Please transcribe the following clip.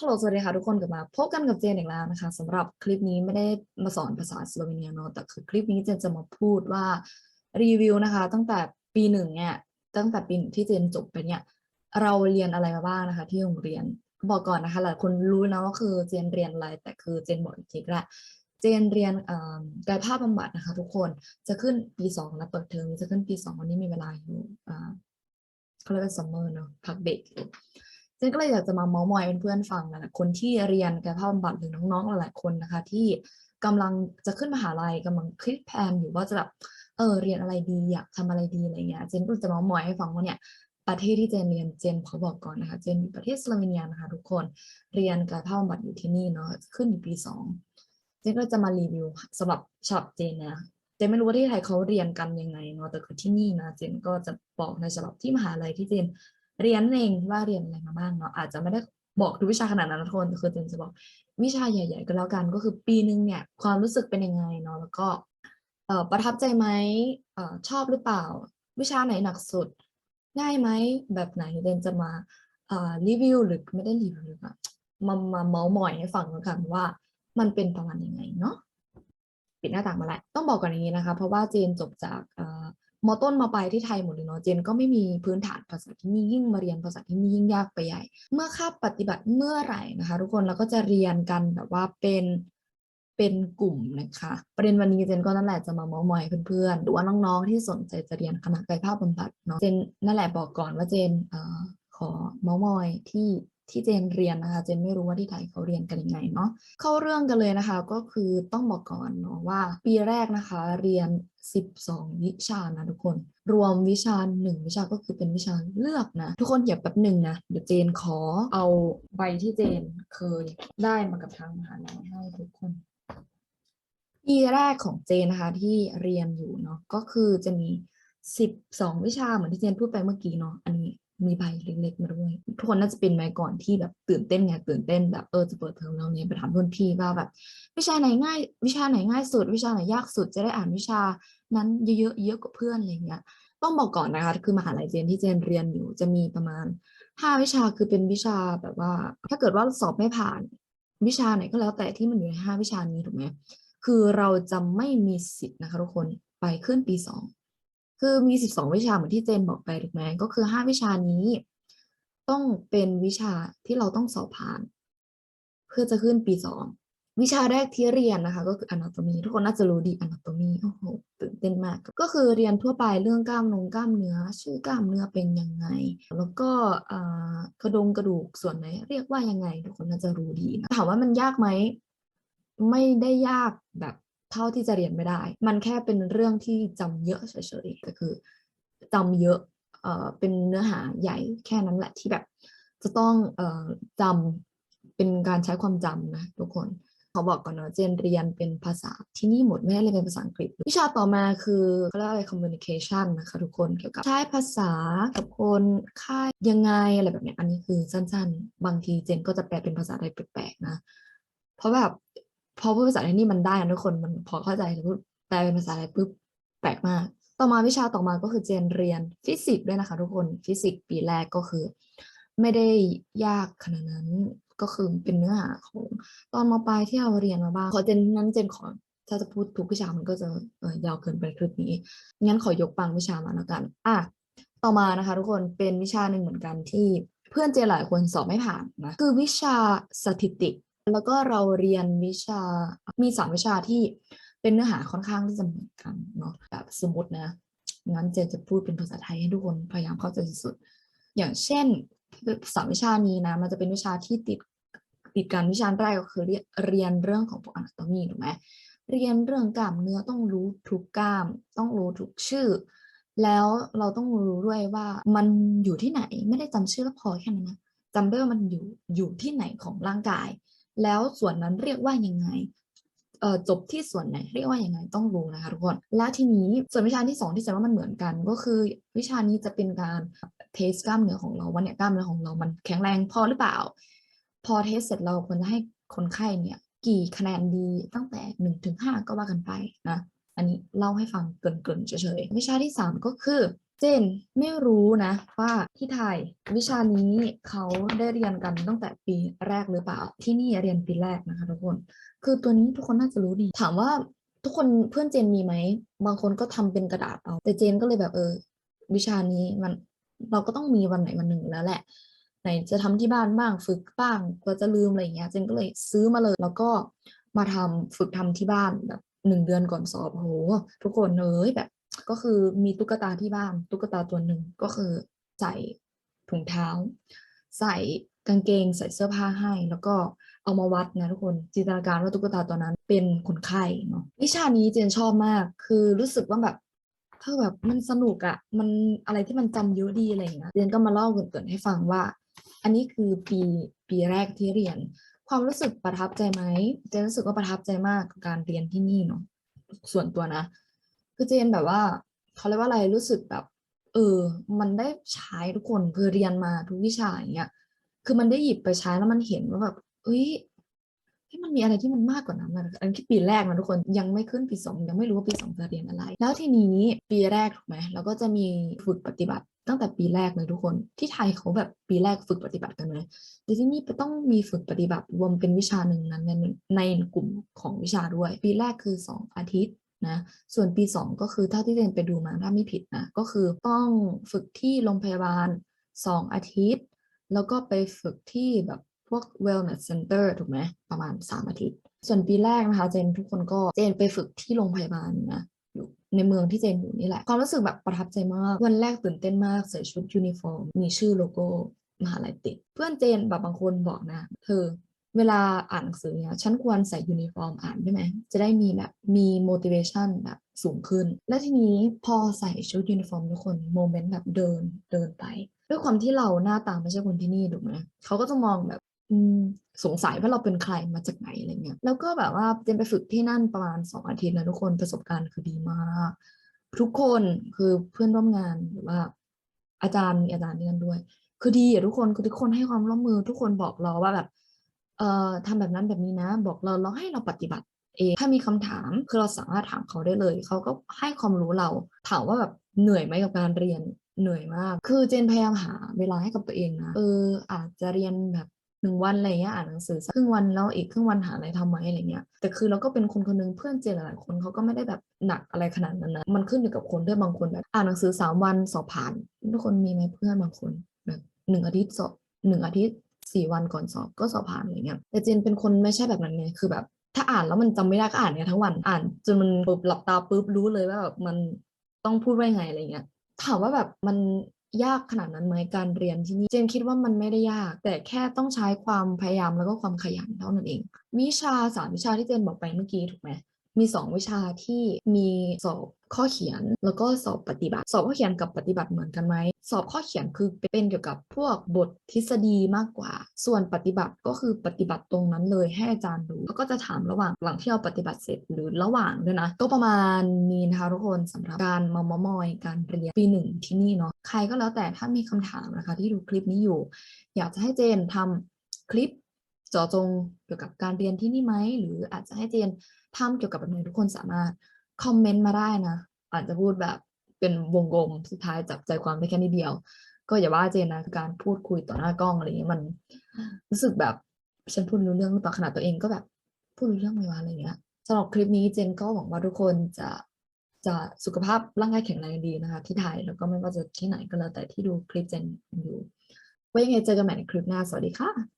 ฮัลโหล สวัสดีค่ะทุกคนกลับมาพบกันกับเจนอีกแล้วนะคะสำหรับคลิปนี้ไม่ได้มาสอนภาษาสโลเวเนียเนาะแต่คือคลิปนี้เจนจะมาพูดว่ารีวิวนะคะ ตั้งแต่ปีหนึ่งเนี่ยตั้งแต่ปีหนึ่งที่เจนจบไปเนี่ยเราเรียนอะไรมาบ้างนะคะ ที่โรงเรียนบอกก่อนนะคะหลายคนรู้นะว่าคือเจนเรียนอะไรแต่คือเจนบอกอีกทีก็ได้เจนเรียนกายภาพบำบัดนะคะ ทุกคนจะขึ้นปีสองนะเปิดเทอมจะขึ้นปีสองวันนี้มีเวลาอยู่อ่าเขาเรียกว่าซัมเมอร์เนาะพักเบรกอยู่ เจนก็เลยอยากจะมาเมาส์มอยเป็นเพื่อนฟังนะคนที่เรียนกายภาพบำบัดหรือน้องๆหลายๆคนนะคะ ที่กำลังจะขึ้นมหาลัยกำลังคิดแผนอยู่ว่าจะแบบเออเรียนอะไรดีอยากทำอะไรดีอะไรเงี้ยเจนก็จะเมาส์มอยให้ฟังว่าเนี่ยประเทศที่เจนเรียนเจนขอบอกก่อนนะคะ เจนอยู่ประเทศสโลเวเนียนะคะทุกคนเรียนกายภาพบำบัดอยู่ที่นี่เนาะขึ้นอยู่ปีสองเจนก็จะมารีวิวสำหรับฉบับเจนนะเจนไม่รู้ว่าที่ไทยเขาเรียนกันยังไงเนาะแต่คือที่นี่นะเจนก็จะบอกในฉบับที่มหาลัยที่เจน เรียนเองว่าเรียนอะไรมาบ้างเนาะอาจจะไม่ได้บอกทุกวิชาขนาดนั้นทุกคนแต่คือเจนจะบอกวิชาใหญ่ ๆ ก็แล้วกันก็คือปีนึงเนี่ยความรู้สึกเป็นยังไงเนาะแล้วก็เอ่อประทับใจไหมเอ่อชอบหรือเปล่า วิชาไหนหนักสุด ง่ายไหมแบบไหนเจนจะมาเอ่อรีวิวหรือไม่ได้รีวิวหรือแบบมามาเมาส์มอยให้ฟังแล้วกันว่า มันเป็นประมาณยังไงเนาะปิดหน้าต่างมาแล้วต้องบอกก่อนอย่างนี้นะคะ เพราะว่าเจนจบจากเอ่อ มต้นมาปลายที่ไทยหมดเลยเนาะเจนก็ไม่มีพื้นฐานภาษาที่นี่ยิ่งมาเรียนภาษาที่นี่ยิ่งยากไปใหญ่ เมื่อคาบปฏิบัติเมื่อไหร่นะคะ ทุกคนเราก็จะเรียนกันแบบว่าเป็นเป็นกลุ่มนะคะ ประเด็นวันนี้เจนก็นั่นแหละจะมาเมามอยเพื่อนๆหรือว่าน้องๆที่สนใจจะเรียนคณะกายภาพบำบัดเนาะเจนนั่นแหละบอกก่อนว่าเจนเอ่อขอเมามอยที่ ที่เจนเรียนนะคะ เจนไม่รู้ว่าที่ไทยเขาเรียนกันยังไงเนาะเข้าเรื่องกันเลยนะคะ ก็คือต้องบอกก่อนเนาะว่า ปีแรกนะคะ เรียน 12 วิชานะทุกคน รวมวิชาหนึ่งวิชาก็คือเป็นวิชาเลือกนะ ทุกคนอย่าแป๊บหนึ่งนะ เดี๋ยวเจนขอเอาใบที่เจนเคยได้มากับทางมหาลัยให้ทุกคนปีแรกของเจนนะคะที่เรียนอยู่เนาะก็คือจะมี 12 วิชาเหมือนที่เจนพูดไปเมื่อกี้เนาะอันนี้ มีใบเล็กๆมาด้วยทุกคนน่าจะเป็นไหมก่อนที่แบบตื่นเต้นไงตื่นเต้นแบบเออจะเปิดเทอมแล้วเนี่ยไปถามรุ่นพี่ว่าแบบวิชาไหนง่าย วิชาไหนง่ายสุด วิชาไหนยากสุดจะได้อ่านวิชานั้นเยอะๆเยอะกว่าเพื่อนอะไรเงี้ยต้องบอกก่อนนะคะคือมหาลัยเจนที่เจนเรียนอยู่จะมีประมาณห้าวิชาคือเป็นวิชาแบบว่า ถ้าเกิดว่าสอบไม่ผ่านวิชาไหนก็แล้วแต่ที่มันอยู่ในห้าวิชานี้ถูกไหมคือเราจะไม่มีสิทธิ์นะคะทุกคนไปขึ้นปีสอง คือมี 12 วิชาเหมือนที่เจนบอกไปถูกไหมก็คือ 5 วิชานี้ ต้องเป็นวิชาที่เราต้องสอบผ่าน เพื่อจะขึ้นปี 2 วิชาแรกที่เรียนนะคะ ก็คือ anatomy ทุกคนน่าจะรู้ดี anatomy โอ้โหตื่นเต้นมาก ก็คือเรียนทั่วไปเรื่องกล้ามนงกล้ามเนื้อ ชื่อกล้ามเนื้อเป็นยังไง แล้วก็กระดงกระดูกส่วนไหนเรียกว่ายังไง ทุกคนน่าจะรู้ดีนะถามว่ามันยากไหมไม่ได้ยากแบบ เท่าที่จะเรียนไม่ได้ มันแค่เป็นเรื่องที่จำเยอะเฉยๆก็คือจำเยอะเอ่อเป็นเนื้อหาใหญ่แค่นั้นแหละที่แบบ จะต้องเอ่อจำเป็นการใช้ความจำนะทุกคนขอบอกก่อนเนาะเจนเรียนเป็นภาษาที่นี่หมดไม่ได้เรียนเป็นภาษาอังกฤษ วิชาต่อมาคือเขาเรียกอะไร communication นะคะทุกคนเกี่ยวกับใช้ภาษากับคนค่ายยังไงอะไรแบบเนี้ยอันนี้คือสั้นๆ บางทีเจนก็จะแปลเป็นภาษาไทยแปลกๆนะ เพราะแบบ พอพูดภาษาไทยนี่มันได้นะทุกคนมันพอเข้าใจแต่พูดแปลเป็นภาษาไทยปุ๊บแปลกมาก ต่อมาวิชาต่อมาก็คือเจนเรียนฟิสิกส์ด้วยนะคะ ทุกคนฟิสิกส์ปีแรกก็คือ ไม่ได้ยากขนาดนั้นก็คือเป็นเนื้อหาของตอนมาปลายที่เราเรียนมาบ้างขอเจนนั้นเจนขอถ้าจะพูดทุกวิชามันก็จะเออยาวเกินไปคลิปนี้งั้นขอยกบางวิชามาแล้วกัน อะต่อมานะคะ ทุกคนเป็นวิชาหนึ่งเหมือนกันที่เพื่อนเจนหลายคนสอบไม่ผ่านนะคือวิชาสถิติ แล้วก็เราเรียนวิชา มีสามวิชาที่เป็นเนื้อหาค่อนข้างที่จะเหมือนกันเนาะ แบบสมมตินะ งั้นเจนจะพูดเป็นภาษาไทยให้ทุกคนพยายามเข้าใจสุดๆอย่างเช่นสามวิชานี้นะ มันจะเป็นวิชาที่ติดติดกันวิชาแรกก็คือเรียนเรื่องของพวก anatomy ถูกไหมเรียนเรื่องกล้ามเนื้อต้องรู้ทุกกล้าม ต้องรู้ทุกชื่อ แล้วเราต้องรู้ด้วยว่ามันอยู่ที่ไหนไม่ได้จำชื่อแล้วพอแค่นั้นนะจำได้ว่ามันอยู่อยู่ที่ไหนของร่างกาย แล้วส่วนนั้นเรียกว่ายังไงเอ่อจบที่ส่วนไหนเรียกว่ายังไงต้องรู้นะคะทุกคน แล้วทีนี้ส่วนวิชาที่สองที่จะว่ามันเหมือนกัน ก็คือวิชานี้จะเป็นการเทสกล้ามเนื้อของเราว่าเนี่ยกล้ามเนื้อของเรามันแข็งแรงพอหรือเปล่า พอเทสเสร็จเราควรจะให้คนไข้เนี่ยกี่คะแนนดีตั้งแต่หนึ่งถึงห้าก็ว่ากันไปนะอันนี้เล่าให้ฟังเกินๆเฉยๆวิชาที่สามก็คือ เจนไม่รู้นะว่าที่ไทยวิชานี้เขาได้เรียนกันตั้งแต่ปีแรกหรือเปล่า ที่นี่เรียนปีแรกนะคะทุกคน คือตัวนี้ทุกคนน่าจะรู้ดี ถามว่าทุกคนเพื่อนเจนมีไหม บางคนก็ทำเป็นกระดาษเอา แต่เจนก็เลยแบบเออ วิชานี้มันเราก็ต้องมีวันไหนวันหนึ่งแล้วแหละ ไหนจะทำที่บ้านบ้างฝึกบ้างกลัวจะลืมอะไรอย่างเงี้ยเจนก็เลยซื้อมาเลย แล้วก็มาทำฝึกทำที่บ้านแบบหนึ่งเดือนก่อนสอบโอ้โหทุกคนเอ้ยแบบ ก็คือมีตุ๊กตาที่บ้าน ตุ๊กตาตัวหนึ่งก็คือใส่ถุงเท้า ใส่กางเกงใส่เสื้อผ้าให้ แล้วก็เอามาวัดนะทุกคนจินตนาการว่าตุ๊กตาตัวนั้นเป็นคนไข้เนาะวิชานี้เจนชอบมาก คือรู้สึกว่าแบบเธอแบบมันสนุกอะมันอะไรที่มันจำเยอะดีอะไรอย่างเงี้ยเจนก็มาเล่าเกินๆให้ฟังว่า อันนี้คือปีปีแรกที่เรียน ความรู้สึกประทับใจไหมเจนรู้สึกว่าประทับใจมากกับการเรียนที่นี่เนาะส่วนตัวนะ คือเจนแบบว่าเขาเรียกว่าอะไรรู้สึกแบบ เออ มันได้ใช้ทุกคนคือเรียนมาทุกวิชาอย่างเงี้ย คือมันได้หยิบไปใช้แล้วมันเห็นว่าแบบ เอ้ยเฮ้ยมันมีอะไรที่มันมากกว่านั้นนะอันนี้ปีแรกนะทุกคนยังไม่ขึ้นปีสองยังไม่รู้ว่าปีสองจะเรียนอะไร แล้วทีนี้ปีแรกถูกไหมเราก็จะมีฝึกปฏิบัติตั้งแต่ปีแรกเลยทุกคนที่ไทยเขาแบบปีแรกฝึกปฏิบัติกันไหมแต่ที่นี่ต้องมีฝึกปฏิบัติรวมเป็นวิชาหนึ่งนั้นในในกลุ่มของวิชาด้วย ปีแรกคือสองอาทิตย์ นะส่วนปี 2 ก็คือเท่าที่เรียนไปดูมาถ้าไม่ผิดนะก็คือต้องฝึกที่โรงพยาบาล 2 อาทิตย์ แล้วก็ไปฝึกที่แบบพวก wellness center ถูกไหมประมาณ 3 อาทิตย์ ส่วนปีแรกนะคะเจนทุกคนก็เจนไปฝึกที่โรงพยาบาลนะอยู่ในเมืองที่เจนอยู่นี่แหละ ความรู้สึกแบบประทับใจมาก วันแรกตื่นเต้นมากใส่ชุดยูนิฟอร์ม มีชื่อโลโก้มหาลัยติด เพื่อนเจนแบบบางคนบอกนะ เธอ เวลาอ่านหนังสือเนี่ยฉันควรใส่ยูนิฟอร์มอ่านได้ไหม จะได้มีแบบมี motivation แบบสูงขึ้น และทีนี้พอใส่ชุดยูนิฟอร์มทุกคนโมเมนต์แบบเดินเดินไป ด้วยความที่เราหน้าตาไม่ใช่คนที่นี่ถูกไหมเขาก็จะมองแบบสงสัยว่าเราเป็นใครมาจากไหนอะไรเงี้ยแล้วก็แบบว่าเจนไปฝึกที่นั่นประมาณสองอาทิตย์นะทุกคนประสบการณ์คือดีมาก ทุกคนคือเพื่อนร่วมงานหรือว่า อาจารย์มีอาจารย์ที่นั่นด้วย คือดีอะทุกคนคือทุกคนให้ความร่วมมือทุกคนบอกเราว่าแบบ เอ่อทำแบบนั้นแบบนี้นะ บอกเราเราให้เราปฏิบัติเองถ้ามีคำถามคือเราสามารถถามเขาได้เลย เขาก็ให้ความรู้เราถามว่าแบบเหนื่อยไหมกับการเรียนเหนื่อยมาก คือเจนพยายามหาเวลาให้กับตัวเองนะเอออาจจะเรียนแบบหนึ่งวันอะไรเงี้ยอ่านหนังสือสักครึ่งวันแล้วอีกครึ่งวันหาอะไรทำไหมอะไรเงี้ยแต่คือเราก็เป็นคนคนนึงเพื่อนเจนหลายๆคนเขาก็ไม่ได้แบบหนักอะไรขนาดนั้นนะมันขึ้นอยู่กับคนด้วยบางคนแบบอ่านหนังสือสามวันสอบผ่านทุกคนมีไหมเพื่อนบางคนแบบหนึ่งอาทิตย์สอบหนึ่งอาทิตย์ สี่วันก่อนสอบก็สอบผ่านอะไรเงี้ยแต่เจนเป็นคนไม่ใช่แบบนั้นไงคือแบบ ถ้าอ่านแล้วมันจำไม่ได้ก็อ่านเนี่ยทั้งวันอ่านจนมันปุ๊บหลับตาปุ๊บรู้เลยว่าแบบมันต้องพูดว่ายังไงอะไรเงี้ยถามว่าแบบมันยากขนาดนั้นไหมการเรียนที่นี่เจนคิดว่ามันไม่ได้ยาก แต่แค่ต้องใช้ความพยายามแล้วก็ความขยันเท่านั้นเอง วิชาสามวิชาที่เจนบอกไปเมื่อกี้ถูกไหม มีสองวิชาที่มีสอบข้อเขียนแล้วก็สอบปฏิบัติ สอบข้อเขียนกับปฏิบัติเหมือนกันไหมสอบข้อเขียนคือเป็นเกี่ยวกับพวกบททฤษฎีมากกว่า ส่วนปฏิบัติก็คือปฏิบัติตรงนั้นเลยให้อาจารย์ดูแล้วก็จะถามระหว่างหลังที่เราปฏิบัติเสร็จหรือระหว่างด้วยนะ ก็ประมาณนี้นะคะทุกคนสำหรับการมามมอยการเรียนปีหนึ่งที่นี่เนาะใครก็แล้วแต่ถ้ามีคำถามนะคะที่ดูคลิปนี้อยู่ อยากจะให้เจนทำคลิป จาะจงเกี่ยวกับการเรียนที่นี่ไหมหรืออาจจะให้เจนทำเกี่ยวกับแบบไหนทุกคนสามารถคอมเมนต์มาได้นะ อาจจะพูดแบบเป็นวงกลมสุดท้ายจับใจความได้แค่นิดเดียว ก็อย่าว่าเจนนะการพูดคุยต่อหน้ากล้องอะไรเงี้ยมัน รู้สึกแบบฉันพูดรู้เรื่องหรือเปล่าขนาดตัวเองก็แบบพูดรู้เรื่องไหมวะอะไรเงี้ยสำหรับคลิปนี้เจนก็หวังว่าทุกคนจะจะสุขภาพร่างกายแข็งแรงดีนะคะ ที่ไทยแล้วก็ไม่ว่าจะที่ไหนก็แล้วแต่ที่ดูคลิปเจนอยู่ไว้ยังไงเจอกันใหม่ในคลิปหน้าสวัสดีค่ะ